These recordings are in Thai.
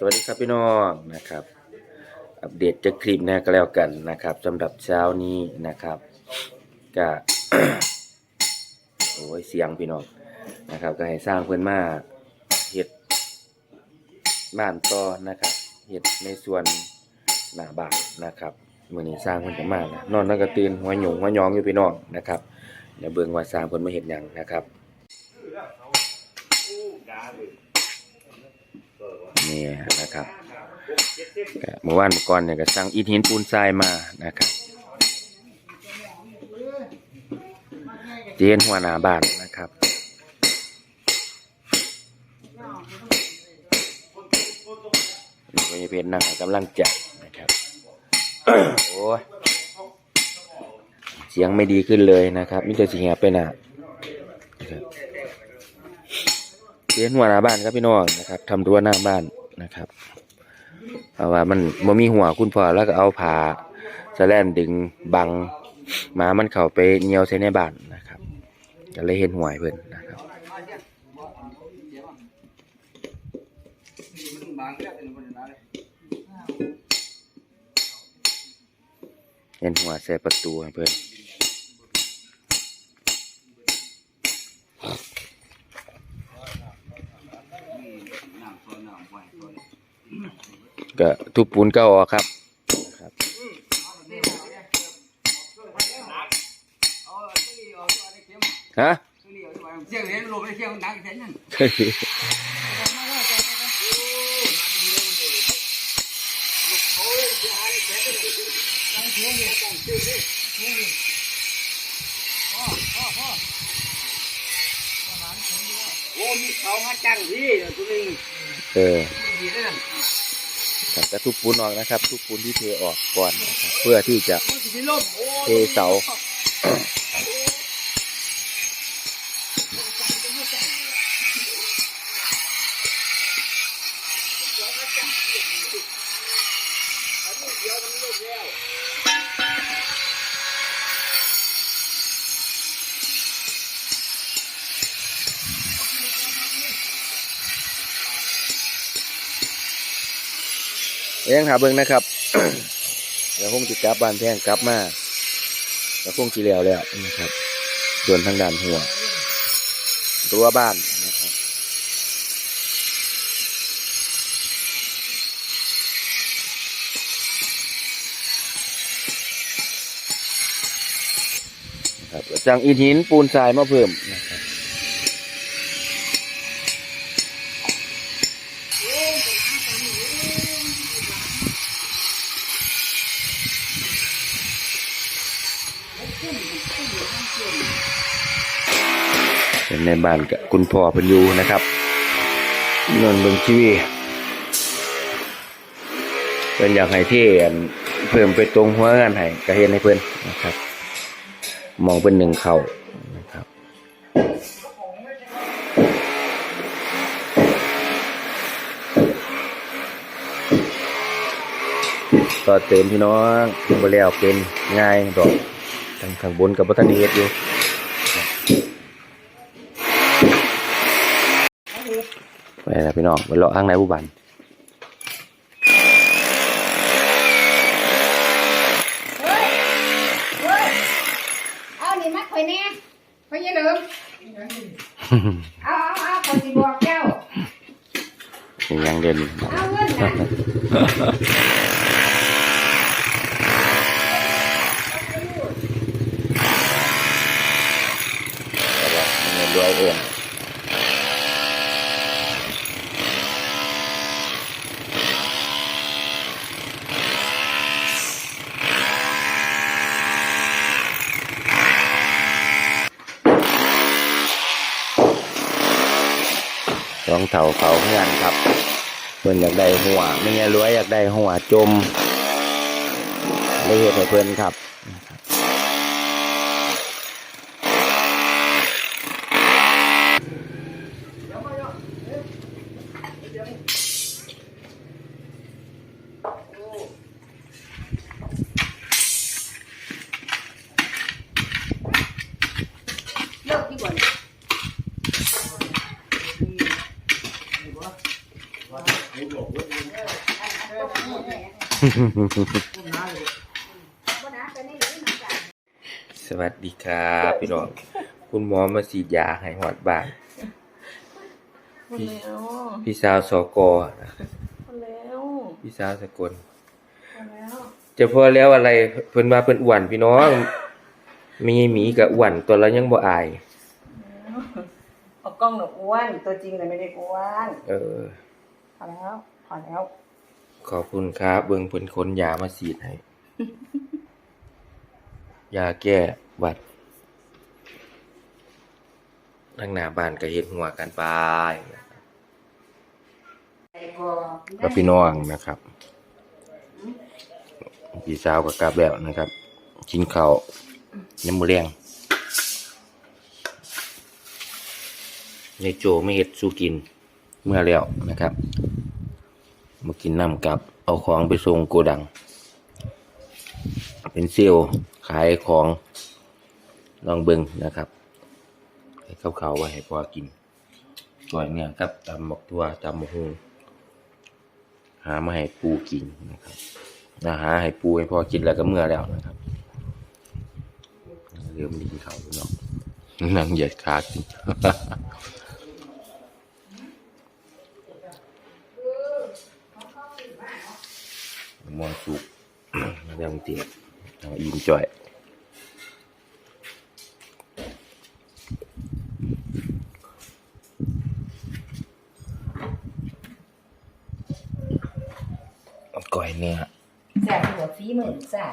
สวัสดีครับพี่น้องนะครับ อัปเดตจากคลิปหนะก็แล้วกันนะครับสำหรับเช้านี้นะครับก็โอ้ยเสียงพี่น้องนะครับ ก็ให้สร้างเพื่อนมาเฮ็ดบ้านต่อนะครับเฮ็ดในส่วนหน้าบ้านนะครับมื้อนี้สร้างเพิ่อนจะมานะนอนแล้วก็ตื่นหัวหยงหัวหยองอยู่พี่น้องนะครับเดี๋ยวเบิ่งว่าสร้างเพิ่อนมาเฮ็ดหยังนะครับ นี่นะครับเมื่อวานเมื่อก่อนเนี่ยก็สั่งอิฐหินปูนทรายมานะครับเจนหัวหน้าบ้านนะครับนี่ก็จะเป็นนั่งกำลังใจนะครับโอ้ยเสียงไม่ดีขึ้นเลยนะครับมิเตอร์เสียไปหนานะเลี้ยงหัวหน้าบ้านครับพี่น้องนะครับทำรั้วหน้าบ้าน นะครับเพราะว่ามันมันมีหัวคุณพ่อแล้วก็เอาผ้าสแลนดึงบังหมามันเข้าไปเหนียวใส่ในบ้านนะครับก็เลยเห็นหัวให้เพิ่นนะครับเห็นหัวใส่ประตูให้เพิ่น ก็ทุบปูนเก้าออกครับครับ ฮะเสียงเห็นลมเสียงดังเสียงนั่นโอ้มีเขามาจังพี่ตัวนึงเออ ดีเลยนั่นครับจะทุบปูนออกนะครับ ทุบปูนที่เทออกก่อนนะครับเพื่อที่จะมันจะมีลมโอ้เทเสา ยงหาเบิ่งนะครับเดี๋ยวคงจิกลับบ้านแพงกลับมาแล้วคงจีแล้วแล้วนะครับส่วนทางด้านหัวรั้วบ้านนะครับครับจังอิฐหินปูนทรายมาเพิ่มนะ ในบ้านกับคุณพ่อเพิ่นอยู่นะครับนนบิ่งทีวีเพิ่นอยากให้เที่อันเพิ่มไปตรงหัวงานให้ก็เฮ็ดให้เพิ่นนะครับ มองเป็นหนึ่งเข้านะครับต่อเติมพี่น้องบ่แล้วเป็นง่ายดอกทางข้างบนกับบ่ทันได้เฮ็ดอยู่ ไปแล้วพี่น้องไปเลาะข้างในผู้บันเฮ้ยเฮ้ยเอานี่มาข่อยแน่ข่อยอยังลืมเอาเอาเอาข่อยสิบอกเจ้านี่ยังเด่นเอาเงินน่ะ แต่ว่าเงินรวยเองส องเถาเขาเพื่อนครับเพื่อนอยากได้หัวไม่งั้นรวยอยากได้หัวจมไม่เหตุให้เพื่อนครับ สวัสดีครับพี่น้อง คุณหมอมาฉีดยาให้หอดบ้านหมดแล้วพี่สาวสกอนะหมดแล้วพี่สาวสกลหมดแล้วจะพอแล้วอะไรเพิ่นว่าเพิ่นอ้วนพี่น้องมีหมีกับอ้วนตัวเรายังบ่อายเอากล้องหนูอ้วน ตัวจริงแต่ไม่ได้อ้วน เออ พอแล้วพอแล้ว ขอบคุณครับ เบิ่งเพิ่นคนยามาฉีดให้ ยาแก้หวัดทางหน้าบ้านก็เฮ็ดหัวกันไปกับพี่น้องนะครับพี่สาวก็กลับแล้วนะครับกินข้าวยังบ่แรงยายโจไม่เฮ็ดสู้กิน เมื่อแล้วนะครับมากินน้ำกับเอาของไปส่งโกดัง เป็นเซลขายของลองเบิงนะครับให้เขาเขาๆไว้ให้พอกินก่อยเนี่ยครับตำบอกตัวตำมะฮุงหามาให้ปูกินนะครับนะหาให้ปูให้พอกินแล้วก็เมื่อแล้วนะครับเริ่มดีเขาเนาะนั่งเหยียดขากิน ม่วงสุกเรื่องเตียทางอินจ่อยก่อยเนี่ยแซ่บหัวฝีมือใส่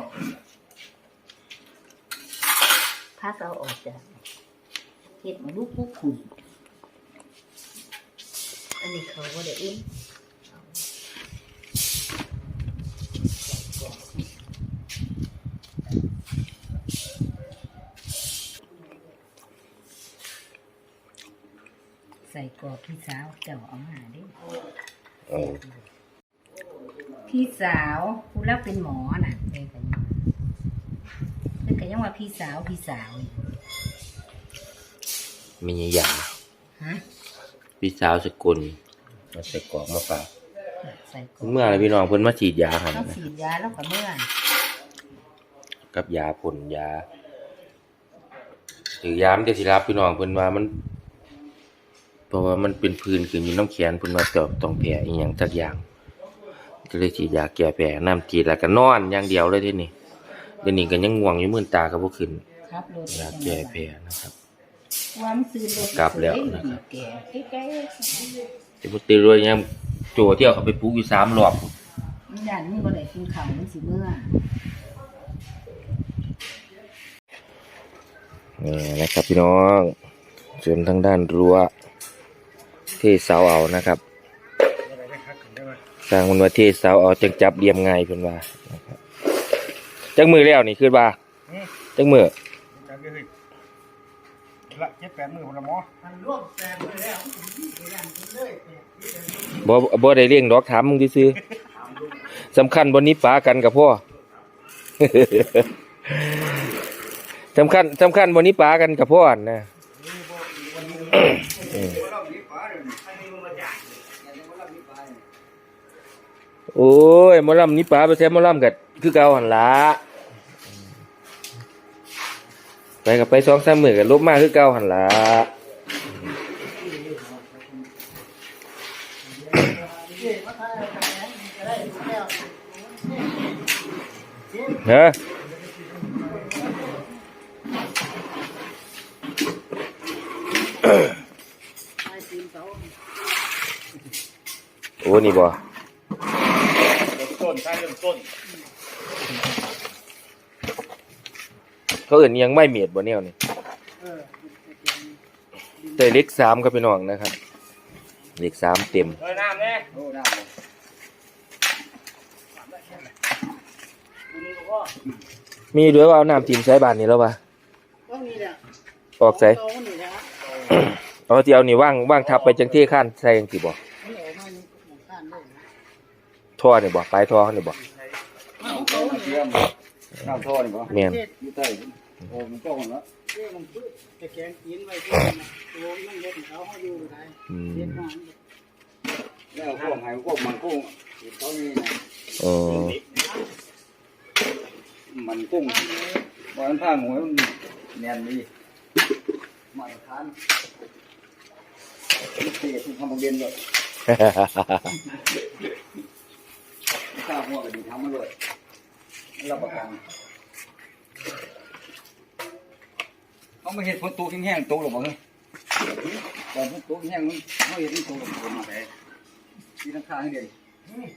พักเอาออกจากเห็ดมาลูกผู้ขุยอันนี้เขาก็ได้อุ่นใส่ กรอบพี่สาวเจ้าเอามาดิโอ้พี่สาวผู้รับเป็นหมอน่ะเจอกันเจอกันยังว่าพี่สาวพี่สาวอีกมียาฮะพี่สาวสกุลมาใส่กรอกมาฝากใส่กรอบเมื่อไรพี่น้องเพิ่นมาฉีดยาให้ต้องนะฉีดยาแล้วก็เมื่อกับยาพ่นยาถือยามเดี๋ยวสิรับพี่น้องเพิ่นว่ามันเพ ราะว่ามันเป็นพื้นขึ้นอยู่น้ำแขนเพิ่นว่าจะต้องแผลอีหยังสักอย่างก็เลยฉีดยาแก้แผลน้ำจีดแล้วก็นอนอย่างเดียวเลยทีนี้เดี๋ยวนี้ก็ยังง่วงอยู่มื่นตาก็บ่ขึ้นครับรถยาแก้แผลนะครับความซื้อรถกลับแล้วนะครับแก่ใกล้แต่บ่ตื่นเลยยังโจเที่ยวเอาไปปลูกอยู่สามรอบๆมันยันมันบ่ได้กินข้าวมันสิเมื่อนี่นะครับพี่น้องส่วนทางด้านรั้ว เทเสาเอานะครับสร้างมันว่าเทเสาเอาจังจับเรียมง่ายเพิ่นว่านะครับจังมือแล้วนี่คือว่าจังมือจังเลยละเจ็ดแปดมือคนละหมอบ่บ่ได้เลี้ยงดอกถามมึงซื่อๆสำคัญบ่นี้ปากันกับพ่อสำคัญสำคัญบ่นี้ปากันกับพ่อนะเออ โอ้ยมอลำนี้ปาไปแซ่หมอลำกัคือเก่าหันละไปกับไปสองสามมือก็ลบมากคือเก่าหันล่ะฮะโอ้นี่บ่ นใช่เริ่มต้นเขาเอื่นอิหยังไม่เมียดบ่แนวนี่แต่เล็กสามครับพี่น้องนะครับเล็กสามเต็มเออน้ำเนี่ยโอ้น้ำเลยมีด้วยว่าเอาน้ำทีมใช้บานนี้แล้วปะก็มีแหละออกใส่โตนี่แหละเอาที่เอานี่ว่างว่างทับไปจังที่ข้านใส่จังสิบ่ มันออกมานี่หมู่บ้านเลยนะ ท่อนี่บ่ปลายท่อนี่บ่เอาโตนี่ยี่น้ำท่อนี่บ่แม่นเจ็ดอยู่ใต้โอ้มันต้งเจ็ดมันปึ๊ดจะแกงกินไว้ที่นั่นนะโตมันเย็ดเขาอยู่ก็ได้อืเย็ดมมาแล้วพวกไห้พวกมันกุ้งเขานี่นะอ๋อมันกุ้งบอลผ้าหมูมันแน่นดีมาตรฐานเศษที่ทำโรงเรียนเลย ข้าวหัวก็ดีทำมาเลยรับประกันเขาไม่เห็นฝนตกแห้งๆตกหรอกมั้งตอนฝนตกแห้งมันเขาเห็นตกหรอกมาไหนที่ทั้งข้างให้เดียว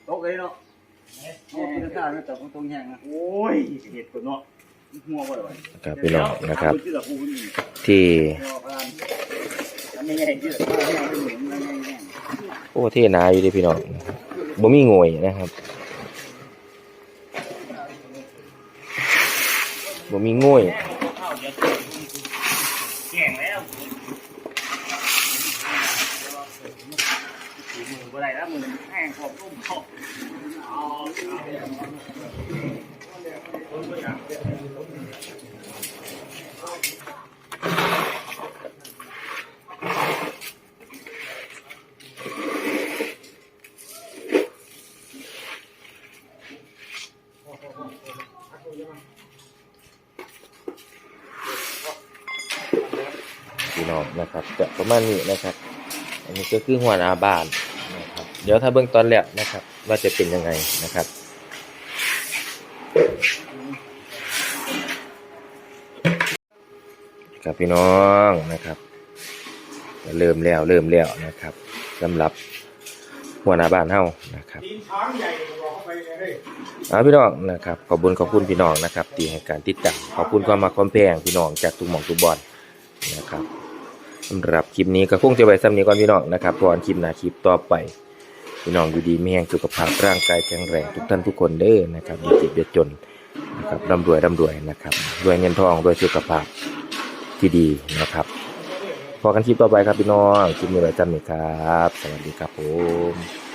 ตกเลยเนาะที่ทั้งข้างแต่ฝนตกแห้งนะโอ้ยเห็ดตัวเนาะหัวบ่เลยครับพี่น้องนะครับ ที่ละพูนนี่ที่หัวพานอันนี้ไงที่ว่าแห้งไม่เหมือนไม่แห้งโอ้ที่นาอยู่เดิพี่น้องบ่มีโงยนะครับ บ่มีงยแก่งแล้วมืออะไรแล้วมือแห้งขอบรุ่มขอบ พี่ นะครับจะประมาณนี้นะครับ อันนี้ก็คือหัวหน้าบ้านนะครับเดี๋ยวถ้าเบื้องตอนแล้วนะครับ ว่าจะเป็นยังไงนะครับครับพี่น้องนะครับ เริ่มแล้วเริ่มแล้วนะครับสำหรับหัวหน้าบ้านเฮานะครับเข้าไปเลยเอาพี่น้องนะครับ ขอบคุญขอบคุณพี่น้องนะครับ ที่ให้การติดตามขอบคุณความมาความแพงพี่น้องจากทุกหม่องทุกบอลนะครับ สำหรับคลิปนี้ก็คงจะไว้ซ้ำนี้ก่อนพี่น้องนะครับพรคลิปหน้าคลิปต่อไปพี่น้องอยู่ดีมีแม่งสุขภาพร่างกายแข็งแรงทุกท่านทุกคนเด้อนะครับอย่าเจ็บอย่าจนนะครับร่ำรวยร่ำรวยนะครับรวยเงินทองรวยสุขภาพที่ดีนะครับพอกันคลิปต่อไปครับพี่น้องคลิปนี้ไว้ซ้ำนี้ครับ สวัสดีครับผม